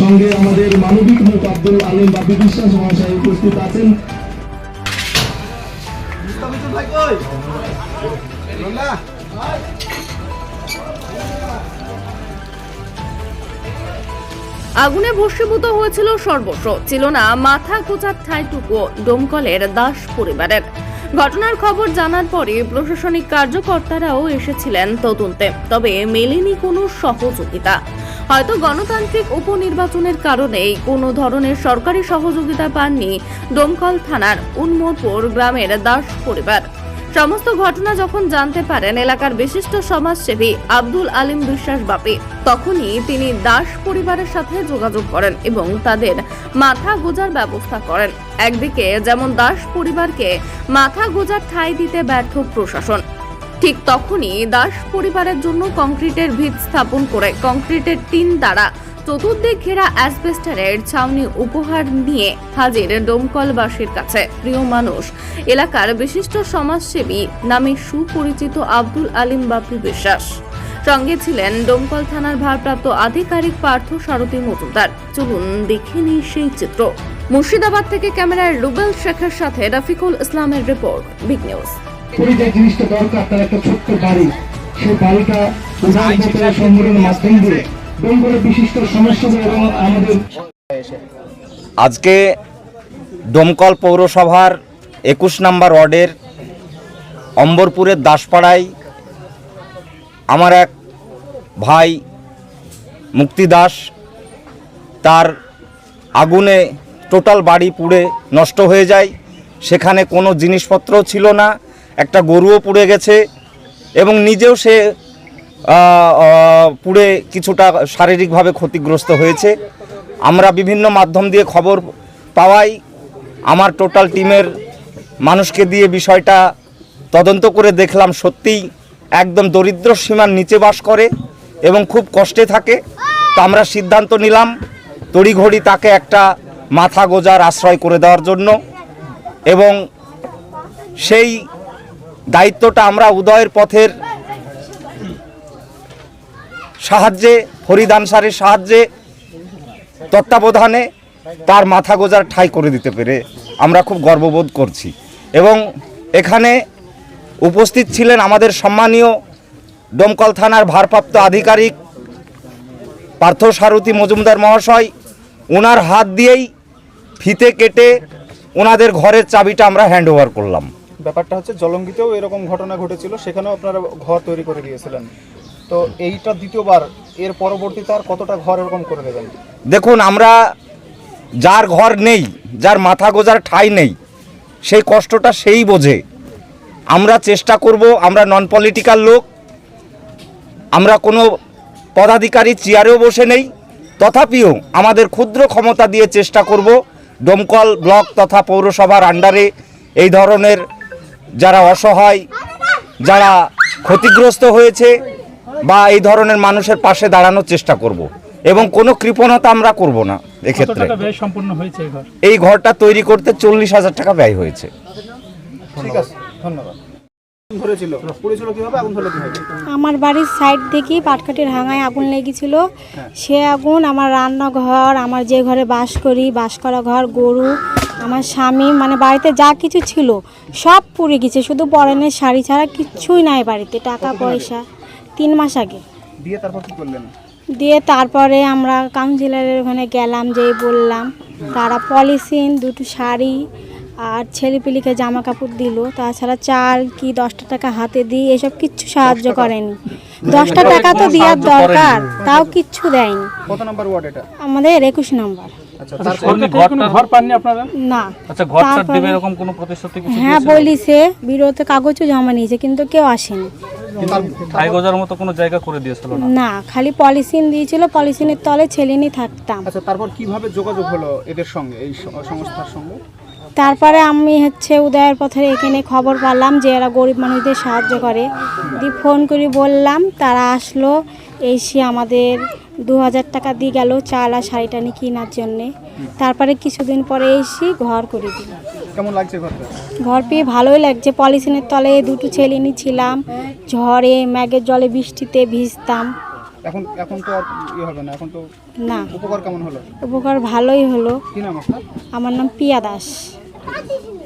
সঙ্গে আমাদের মানবিক মুখ আব্দুল আলিম বাবি বিশ্বাস মহাশয় উপস্থিত আছেন। আগুনে ভস্মীভূত হয়েছিল সর্বস্ব। ছিল না, মাথা গোজার ঠাইটুকু ডোমকলের দাস পরিবারের। ঘটনার খবর জানার পরে প্রশাসনিক কার্যকর্তারাও এসেছিলেন তদন্তে। তবে মেলেনি কোনো সহযোগিতা। হয়তো গণতান্ত্রিক উপনির্বাচনের কারণেই কোনো ধরনের সরকারি সহযোগিতা পাননি ডোমকল থানার উন্মোরপুর গ্রামের দাস পরিবার। সমস্ত ঘটনা যখন জানতে পারেন এলাকার বিশিষ্ট সমাজসেবী আব্দুল আলিম বিশ্বাস বাপি, তখনই তিনি দাস পরিবারের সাথে যোগাযোগ করেন এবং তাদের মাথা গোজার ব্যবস্থা করেন। একদিকে যেমন দাস পরিবারকে মাথা গোজার ঠাঁই দিতে ব্যর্থ প্রশাসন ঠিক তখনই দাস পরিবারের জন্য কংক্রিটের ভিত স্থাপন করে কংক্রিটের টিন দ্বারা চতুর্দিক ঘেরা অ্যাসবেস্টারের ছাউনি উপহার নিয়ে হাজির ডোমকলবাসীর কাছে। প্রিয় মানুষ, এলাকার বিশিষ্ট সমাজসেবী নামে সুপরিচিত আব্দুল আলিম বাপি বিশ্বাস। সঙ্গে ছিলেন ডোমকল থানার ভারপ্রাপ্ত আধিকারিক পার্থ সারথী মজুমদার। চলুন দেখে নিই সেই চিত্র। মুর্শিদাবাদ থেকে ক্যামেরায় রুবেল শেখের সাথে রফিকুল ইসলামের রিপোর্ট, বিগ নিউজ। পরে যে জিনিসটা দরকার তার একটা ছোট্ট বাড়ি। সেই বাড়িটা উদার সংগঠনের মাধ্যম দিয়ে বেঙ্গলের বিশিষ্ট সমস্যা এবং আমাদের আজকে ডোমকল পৌরসভার একুশ নম্বর ওয়ার্ডের অম্বরপুরের দাসপাড়ায় আমার এক ভাই মুক্তি দাস তার আগুনে টোটাল বাড়ি পুড়ে নষ্ট হয়ে যায়। সেখানে কোনো জিনিসপত্র ছিল না। একটা গরুও পুড়ে গেছে এবং নিজেও সে পুড়ে কিছুটা শারীরিকভাবে ক্ষতিগ্রস্ত হয়েছে। আমরা বিভিন্ন মাধ্যম দিয়ে খবর পাওয়াই, আমার টোটাল টিমের মানুষকে দিয়ে বিষয়টা তদন্ত করে দেখলাম সত্যিই একদম দরিদ্র সীমার নিচে বাস করে এবং খুব কষ্টে থাকে। তো আমরা সিদ্ধান্ত নিলাম তড়িঘড়ি তাকে একটা মাথা গোজার আশ্রয় করে দেওয়ার জন্য এবং সেই দায়িত্বটা আমরা উদয়ের পথের সাহায্যে ফরিদ সাহায্যে, তত্ত্বাবধানে তার মাথা গোজার ঠাই করে দিতে পেরে আমরা খুব গর্ববোধ করছি। এবং এখানে উপস্থিত ছিলেন আমাদের সম্মানীয় ডোমকল থানার ভারপ্রাপ্ত আধিকারিক পার্থ সারথী মজুমদার মহাশয়। ওনার হাত দিয়েই ফিতে কেটে ওনাদের ঘরের চাবিটা আমরা হ্যান্ডওভার করলাম। ব্যাপারটা হচ্ছে জলঙ্গিতেও এরকম ঘটনা ঘটেছিল, সেখানেও আপনারা ঘর তৈরি করে দিয়েছিলেন। তো এইটা দ্বিতীয়বার, এর পরবর্তীতে আর কতটা ঘর এরকম করে দেবেন? দেখুন, আমরা যার ঘর নেই, যার মাথা গোজার ঠাঁই নেই, সেই কষ্টটা সেই বোঝে। আমরা চেষ্টা করব, আমরা নন পলিটিক্যাল লোক, আমরা কোনো পদাধিকারী চেয়ারেও বসে নেই, তথাপিও আমাদের ক্ষুদ্র ক্ষমতা দিয়ে চেষ্টা করব, ডোমকল ব্লক তথা পৌরসভার আন্ডারে এই ধরনের যারা অসহায় যারা ক্ষতিগ্রস্ত হয়েছে বা এই ধরনের মানুষের পাশে দাঁড়ানোর চেষ্টা করব। এবং কোনো কৃপণতা আমরা করব না এক্ষেত্রে। টাকা ব্যয় সম্পূর্ণ হয়েছে এই এই ঘরটা তৈরি করতে চল্লিশ হাজার টাকা ব্যয় হয়েছে। ঠিক আছে। ধন্যবাদ। আমার বাড়ির সাইড থেকে পাটকাটির হাঙায় আগুন লেগেছিল। সে আগুন আমার রান্নাঘর আমার যে ঘরে বাস করি বাস করা ঘর গরু আমার স্বামী মানে বাড়িতে যা কিছু ছিল সব পুড়ে গেছে। শুধু পরনের শাড়ি ছাড়া কিচ্ছুই নাই বাড়িতে টাকা পয়সা। তিন মাস আগে। দিয়ে তারপর কি করলেন? দিয়ে তারপরে আমরা কাউন্সিলরের ওখানে গেলাম যেই বললাম তারা পলিসিন দুটো শাড়ি আর ছেলেপিলিকে জামা কাপড় দিল তাছাড়া চাল কি দশটা টাকা হাতে দিয়ে এসব কিচ্ছু সাহায্য করেনি। দশটা টাকা তো দেওয়ার দরকার তাও কিচ্ছু দেয়নি। কত নাম্বার ওয়ার্ড এটা? আমাদের একুশ নম্বর। আচ্ছা আচ্ছা, তারপর? সরকার থেকে কোনো ঘর পাননি আপনারা? না। আচ্ছা ঘর ছাড় তারপরে- দেবে এরকম কোনো প্রতিশ্রুতি কিছু হ্যাঁ বলিছে বিরোধে কাগজও জমা নিয়েছে কিন্তু কেউ আসেনি। ঠাই মতো কোনো জায়গা করে দিয়েছিল না? না খালি পলিসিন দিয়েছিল পলিসিনের তলে ছেলেনি থাকতাম। আচ্ছা তারপর কীভাবে যোগাযোগ হলো এদের সঙ্গে এই সংস্থার সঙ্গে? তারপরে আমি হচ্ছে উদয়ের পথের এখানে খবর পেলাম যে এরা গরিব মানুষদের সাহায্য করে। দিয়ে ফোন করে বললাম তারা আসলো এসে আমাদের দু হাজার টাকা দিয়ে গেল চাল আর শাড়িটা নিয়ে কেনার জন্যে। তারপরে কিছুদিন পরে এসে ঘর করে দিল। কেমন লাগছে ঘরটা? ঘর পেয়ে ভালোই লাগছে। পলিথিনের তলে দুটো ছেলে নিয়ে ছিলাম ঝড়ে ম্যাগের জলে বৃষ্টিতে ভিজতাম। এখন এখন তো আর ইয়ে হবে না এখন তো না। উপকার কেমন হলো? উপকার ভালোই হলো। কি নাম আপনার? আমার নাম পিয়া দাস। Pode,